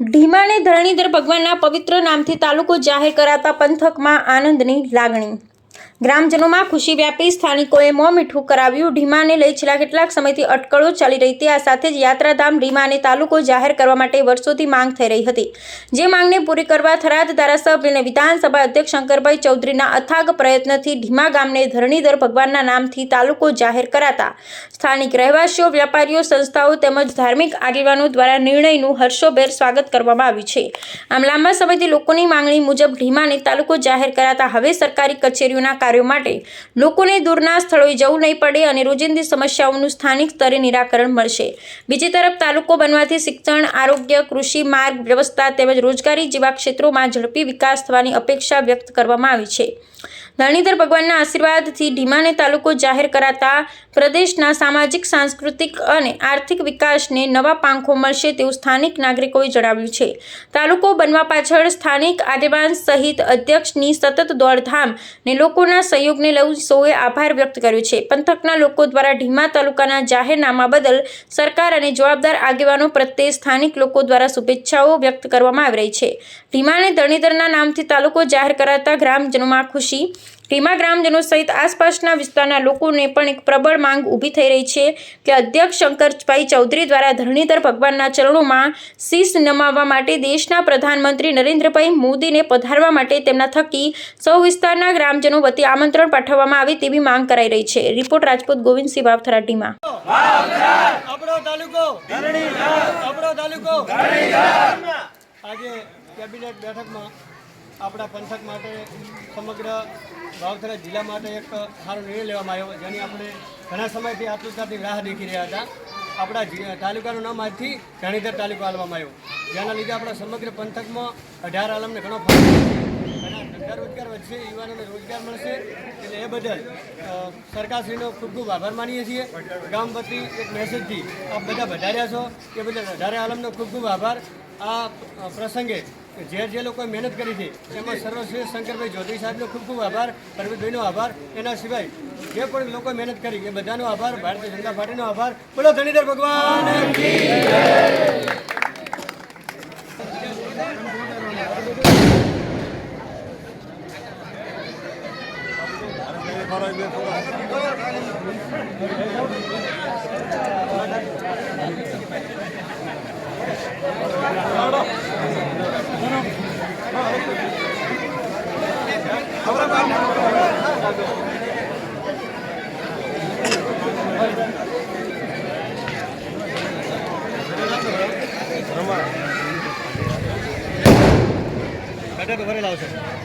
ઢીમાને ધરણીધર ભગવાનના પવિત્ર નામથી તાલુકો જાહેર કરાતા પંથકમાં આનંદની લાગણી. ગ્રામજનોમાં ખુશી વ્યાપી સ્થાનિકોએ મોં મીઠું કરાવ્યું. ઢીમાને લઈ છેલ્લા કેટલાક સમયથી અટકળો ચાલી રહી હતી. આ સાથે જ યાત્રાધામ ઢીમાને તાલુકો જાહેર કરવા માટે વર્ષોથી માંગ થઈ રહી હતી. જે માંગને પૂરી કરવા થરાદ ધારાસભ્ય અને વિધાનસભા અધ્યક્ષ શંકરભાઈ ચૌધરીના અથાગ પ્રયત્નથી ઢીમા ગામને ધરણીધર ભગવાનના નામથી તાલુકો જાહેર કરાતા. સ્થાનિક રહેવાસીઓ વેપારીઓ સંસ્થાઓ તેમજ ધાર્મિક આગેવાનો દ્વારા નિર્ણયનું હર્ષોભેર સ્વાગત કરવામાં આવ્યું છે. આમ લાંબા સમયથી લોકોની માંગણી મુજબ ઢીમાને તાલુકો જાહેર કરાતા હવે સરકારી કચેરીઓના કાર્યો માટે લોકોને દૂરના સ્થળોએ જવું નહીં પડે અને રોજિંદી સમસ્યાઓનું સ્થાનિક સ્તરે નિરાકરણ મળશે. બીજી તરફ, તાલુકો બનવાથી શિક્ષણ, આરોગ્ય, કૃષિ, માર્ગ, વ્યવસ્થા તેમજ રોજગારી જેવા ક્ષેત્રોમાં ઝડપી વિકાસ થવાની અપેક્ષા વ્યક્ત કરવામાં આવી છે. ધરણીધર ભગવાનના આશીર્વાદથી ઢીમાને તાલુકો જાહેર કરાતા પ્રદેશના સામાજિક, સાંસ્કૃતિક અને આર્થિક વિકાસને નવા પાંખો મળશે તેવું સ્થાનિક નાગરિકોએ જણાવ્યું છે. તાલુકો બનવા પાછળ સ્થાનિક આગેવાન સહિત અધ્યક્ષની સતત દોડધામ ને લોકોના સહયોગને લઈ સૌએ આભાર વ્યક્ત કર્યો છે. પંથકના લોકો દ્વારા ઢીમા તાલુકાના જાહેરનામા બદલ સરકાર અને જવાબદાર આગેવાનો પ્રત્યે સ્થાનિક લોકો દ્વારા શુભેચ્છાઓ વ્યક્ત કરવામાં આવી રહી છે. ઢીમાને ધણીધરના નામથી તાલુકો જાહેર કરાતા ગ્રામજનોમાં ખુશી ઢીમા ગ્રામજનો સહિત આસપાસના વિસ્તારના લોકોને પણ એક પ્રબળ માંગ ઊભી થઈ રહી છે કે અધ્યક્ષ શંકરભાઈ ચૌધરી દ્વારા ધરણીધર ભગવાનના ચરણોમાં શીશ નમાવવા માટે દેશના પ્રધાનમંત્રી નરેન્દ્રભાઈ મોદીને પધારવા માટે તેમના થકી સૌ વિસ્તારના ગ્રામજનો વતી આમંત્રણ પાઠવવામાં આવે તેવી માંગ કરાઈ રહી છે. રિપોર્ટ રાજપૂત ગોવિંદસિંહ ભાવથરા ઢીમા આપણો તાલુકો. આપણો તાલુકો. આજે કેબિનેટ બેઠકમાં આપણા પંથક માટે સમગ્ર વાવથરા જિલ્લા માટે એક સારો નિર્ણય લેવામાં આવ્યો જેની આપણે ઘણા સમયથી આતુરતાથી રાહ દેખી રહ્યા હતા. આપણા તાલુકાનું નામ આજથી જાણીધર તાલુકો આપવામાં આવ્યો. જેના લીધે આપણા સમગ્ર પંથકમાં અઢાર આલમને ઘણો ફાયદો રોજગાર વધશે યુવાનોને રોજગાર મળશે. એટલે એ બદલ સરકારશ્રીનો ખૂબ ખૂબ આભાર માનીએ છીએ. ગામ વતી એક મેસેજથી આપ બધા વધાર્યા છો. એ બદલ અઢારે આલમનો ખૂબ ખૂબ આભાર. આ અ, જે જે લોકોએ મહેનત કરી છે, એમાં સર્વશ્રેષ્ઠ શંકરભાઈ ચૌધરી સાહેબનો ખૂબ ખૂબ આભાર પરમિતભાઈનો આભાર, એના સિવાય જે પણ લોકોએ મહેનત કરી, એ બધાનો આભાર, ભારતીય જનતા પાર્ટીનો આભાર. બોલો, ધણીધર ભગવાન કી બેઠા તો ભરેલા આવશે